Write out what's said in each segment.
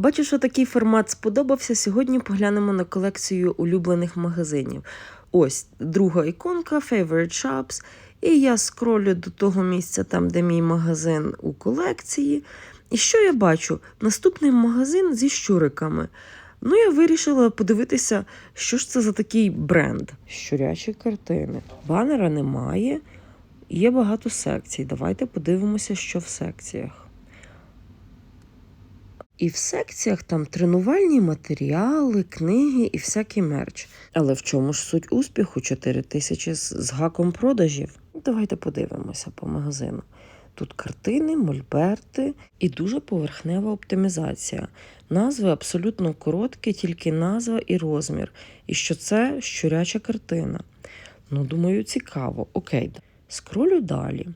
Бачу, що такий формат сподобався. Сьогодні поглянемо на колекцію улюблених магазинів. Ось друга іконка Favorite Shops. І я скролю до того місця, там, де мій магазин у колекції. І що я бачу? Наступний магазин зі щуриками. Ну, я вирішила подивитися, що ж це за такий бренд. Щурячі картини. Банера немає, є багато секцій. Давайте подивимося, що в секціях. І в секціях там тренувальні матеріали, книги і всякий мерч. Але в чому ж суть успіху? 4 тисячі з, гаком продажів. Давайте подивимося по магазину. Тут картини, мольберти і дуже поверхнева оптимізація. Назви абсолютно короткі, тільки назва і розмір. І що це щуряча картина. Ну, думаю, цікаво. Окей, скролю далі.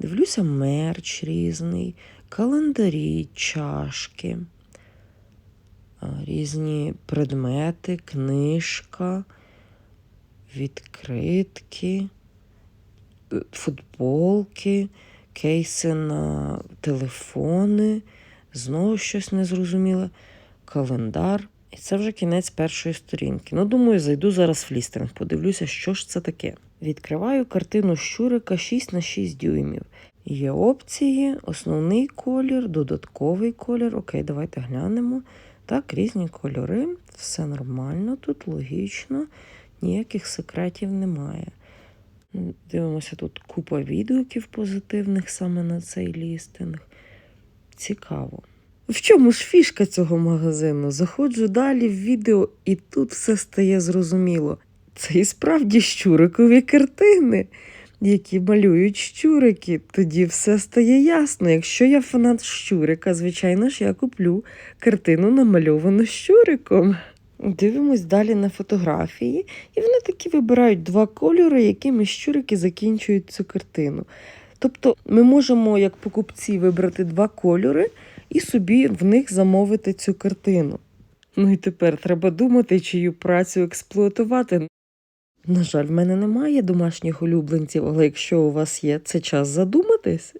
Дивлюся мерч різний, календарі, чашки, різні предмети, книжка, відкритки, е, футболки, кейси на телефони, знову щось незрозуміле, календар. І це вже кінець першої сторінки. Ну, думаю, зайду зараз в лістинг, подивлюся, що ж це таке. Відкриваю картину щурика 6 на 6 дюймів. Є опції, основний колір, додатковий колір. Окей, давайте глянемо. Так, різні кольори, все нормально, тут логічно, ніяких секретів немає. Дивимося, тут купа відгуків позитивних саме на цей лістинг. Цікаво. В чому ж фішка цього магазину? Заходжу далі в відео, і тут все стає зрозуміло. Це і справді щурикові картини, які малюють щурики. Тоді все стає ясно. Якщо я фанат щурика, звичайно ж, я куплю картину намальовану щуриком. Дивимось далі на фотографії, і вони такі вибирають два кольори, якими щурики закінчують цю картину. Тобто ми можемо, як покупці, вибрати два кольори і собі в них замовити цю картину. Ну і тепер треба думати, чию працю експлуатувати. На жаль, в мене немає домашніх улюбленців, але якщо у вас є, це час задуматись.